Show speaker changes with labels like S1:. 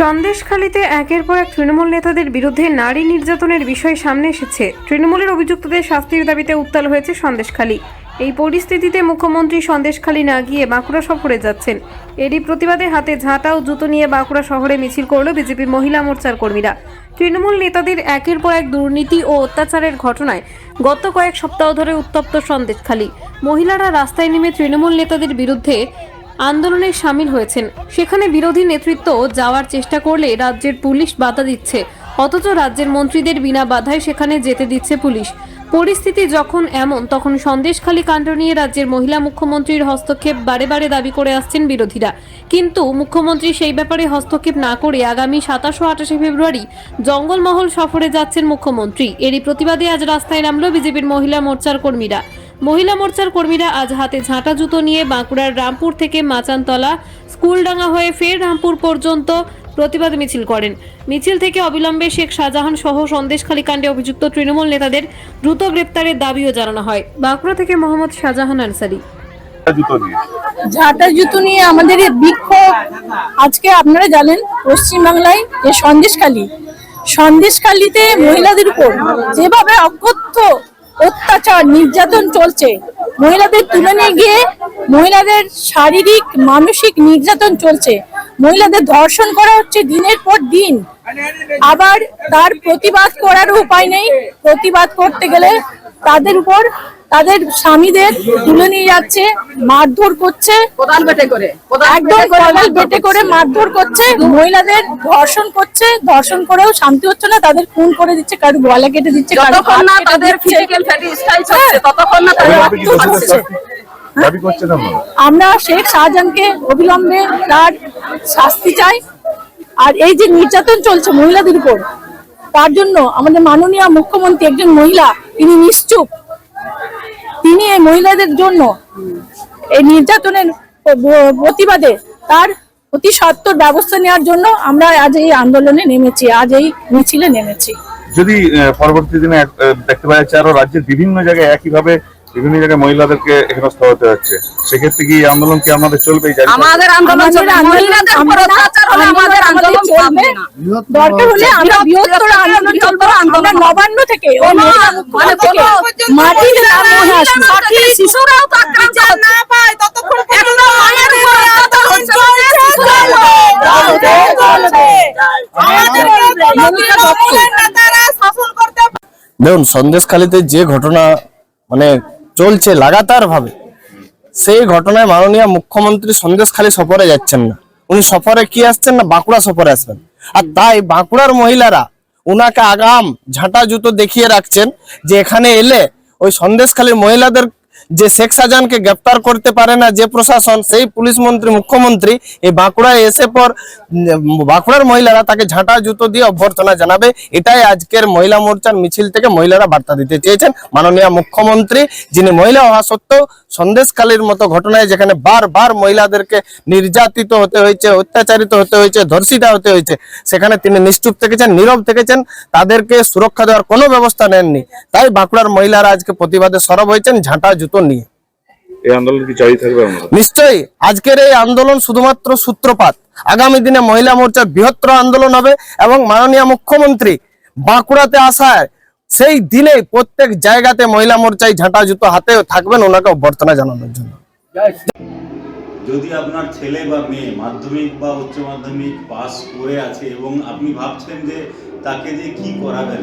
S1: সন্দেশখালীতে একের পর এক তৃণমূল নেতাদের বিরুদ্ধে নারী নির্যাতনের বিষয় সামনে এসেছে। তৃণমূলের অভিযুক্তদের শাস্তির দাবিতে উত্তাল হয়েছে সন্দেশখালী। এই পরিস্থিতিতে মুখ্যমন্ত্রী সন্দেশখালী না গিয়ে বাঁকুড়া সফরে যাচ্ছেন। এরই প্রতিবাদে হাতে ঝাঁটা ও জুতো নিয়ে বাঁকুড়া শহরে মিছিল করল বিজেপি মহিলা মোর্চার কর্মীরা। তৃণমূল নেতাদের একের পর এক দুর্নীতি ও অত্যাচারের ঘটনায় গত কয়েক সপ্তাহ ধরে উত্তপ্ত সন্দেশখালী। মহিলারা রাস্তায় নেমে তৃণমূল নেতাদের বিরুদ্ধে আন্দোলনে সামিল হয়েছেন। সেখানে বিরোধী নেতৃত্ব যাওয়ার চেষ্টা করলে রাজ্যের পুলিশ বাধা দিচ্ছে। অথচ রাজ্যের মন্ত্রীদের বিনা বাধায় সেখানে যেতে দিচ্ছে পুলিশ। পরিস্থিতি যখন এমন, তখন সন্দেশখালী কাণ্ড নিয়ে রাজ্যের মহিলা মুখ্যমন্ত্রীর হস্তক্ষেপ বারে বারে দাবি করে আসছেন বিরোধীরা। কিন্তু মুখ্যমন্ত্রী সেই ব্যাপারে হস্তক্ষেপ না করে আগামী সাতাশ ও আঠাশে ফেব্রুয়ারি জঙ্গলমহল সফরে যাচ্ছেন মুখ্যমন্ত্রী। এরই প্রতিবাদে আজ রাস্তায় নামলো বিজেপির মহিলা মোর্চার কর্মীরা। মহিলা মোর্চার কর্মীরা আজ হাতে ঝাঁটা জুতো নিয়ে বাঁকুড়ার রামপুর থেকে মাচানতলা স্কুলডাঙ্গা হয়ে ফের রামপুর পর্যন্ত প্রতিবাদ মিছিল করেন। মিছিল থেকে অবিলম্বে শেখ শাহজাহান সহ সন্দেশখালী কাণ্ডে অভিযুক্ত তৃণমূল নেতাদের দ্রুত গ্রেপ্তারের দাবিও জানানো হয়। বাঁকুড়া থেকে মোহাম্মদ শাহজাহান আনসারি।
S2: জুতো
S3: ঝাঁটা জুতো নিয়ে আমাদের এই বিক্ষোভ। আজকে আপনারা জানেন পশ্চিমবাংলায় যে সন্দেশখালী সন্দেশখালীতে মহিলাদের উপর যেভাবে অকথ্য অত্যাচার, নির্যাতন চলছে। মহিলাদের তুলে নিয়ে গিয়ে মহিলাদের শারীরিক, মানসিক নির্যাতন চলছে। মহিলাদের ধর্ষণ করা হচ্ছে দিনের পর দিন। আবার তার প্রতিবাদ করার উপায় নেই। প্রতিবাদ করতে গেলে তাদের উপর তাদের স্বামীদের তুলে নিয়ে যাচ্ছে মারধর করছে।
S4: কোদাল বেটে করে
S3: একদম কলাল বেটে করে মারধর করছে মহিলাদের ধর্ষণ করছে ধর্ষণ করেও শান্তি হচ্ছে না তাদের খুন করে দিচ্ছে কারও গলা কেটে দিচ্ছে
S4: যতক্ষণ না তাদের ফিজিক্যাল স্যাটিসফাইড হচ্ছে ততক্ষণ না তাদের
S2: দাবি
S3: হচ্ছে।
S2: দাবি করছেন আপনারা
S3: আমরা শেখ শাহজাহানকে অবিলম্বে তার শাস্তি চাই। আর এই যে নির্যাতন চলছে মহিলাদের উপর তার জন্য আমাদের মাননীয় মুখ্যমন্ত্রী একজন মহিলা তিনি নিশ্চুপ। তিনি এই মহিলাদের জন্য এই নির্যাতনের প্রতিবাদে তার অতি সত্তর ব্যবস্থা নেওয়ার জন্য আমরা আজ এই আন্দোলনে নেমেছি, আজ এই মিছিলে নেমেছি।
S2: যদি পরবর্তী দিনে দেখতে পাওয়া যাচ্ছে আরও রাজ্যের বিভিন্ন জায়গায় একইভাবে বিভিন্ন জায়গায় মহিলাদেরকে হেনস্থা হতে হচ্ছে। সেক্ষেত্রে কি এই আন্দোলন কি আমাদের চলবে
S4: আমাদের আন্দোলন চলবে মহিলাদের উপর অত্যাচার হলে আমাদের আন্দোলন
S3: চলবে। দরকার হলে আমরা বৃহত্তর আন্দোলন চলবো। আমরা নবান্ন থেকে
S4: মানে
S3: নাম মনে
S4: শিশুরাও তো আক্রান্ত না পায় ততক্ষণ মায়ের উপর শিশুরা
S3: চলবে,
S5: দেখুন সন্দেশখালীতে যে ঘটনা মানে চলছে লাগাতারভাবে। সেই ঘটনায় মাননীয় মুখ্যমন্ত্রী সন্দেশখালী সফরে যাচ্ছেন না। উনি সফরে কি আসছেন না? বাঁকুড়া সফরে আসবেন। আর তাই বাঁকুড়ার মহিলারা উনাকে আগাম ঝাঁটা জুতো দেখিয়ে রাখছেন যে এখানে এলে ওই সন্দেশখালীর মহিলাদের যে শেখ শাহজাহানকে গ্রেপ্তার করতে পারে না, যে প্রশাসন, সেই পুলিশ মন্ত্রী, মুখ্যমন্ত্রী, এই বাঁকুড়ায় এসে পর বাঁকুড়ার মহিলারা তাকে ঝাঁটা জুতো দিয়ে অভ্যর্থনা জানাবে। এটাই আজকের মহিলা মোর্চার মিছিল থেকে মহিলারা বার্তা দিতে চেয়েছেন। মাননীয় মুখ্যমন্ত্রী, যিনি মহিলা হওয়া সত্ত্বেও সন্দেশকালীর মতো ঘটনায় যেখানে বারবার মহিলাদেরকে নির্যাতিত হতে হয়েছে, অত্যাচারিত হতে হয়েছে, ধর্ষিতা হতে হয়েছে, সেখানে তিনি নিশ্চুপ থেকেছেন, নীরব থেকেছেন। তাদেরকে সুরক্ষা দেওয়ার কোনো ব্যবস্থা নেননি। তাই বাঁকুড়ার মহিলারা আজকে প্রতিবাদে সরব হয়েছেন, ঝাঁটা জুতো নিয়ে।
S2: এই আন্দোলন কি জারি থাকবে আমরা
S5: নিশ্চয়ই আজকের এই আন্দোলন শুধুমাত্র সূত্রপাত। আগামী দিনে মহিলা মোর্চার বৃহত্তর আন্দোলন হবে এবং মাননীয় মুখ্যমন্ত্রী বাঁকুড়াতে আসায় সেই দিনে প্রত্যেক জায়গাতে মহিলা মোর্চায় ঝাঁটা জুতো হাতে থাকবেন ওনাকে অভ্যর্থনা জানানোর জন্য।
S6: যদি আপনার ছেলে বা মেয়ে মাধ্যমিক বা উচ্চ মাধ্যমিক পাস করে আছে এবং আপনি ভাবছেন যে তাকে যে কি করাবেন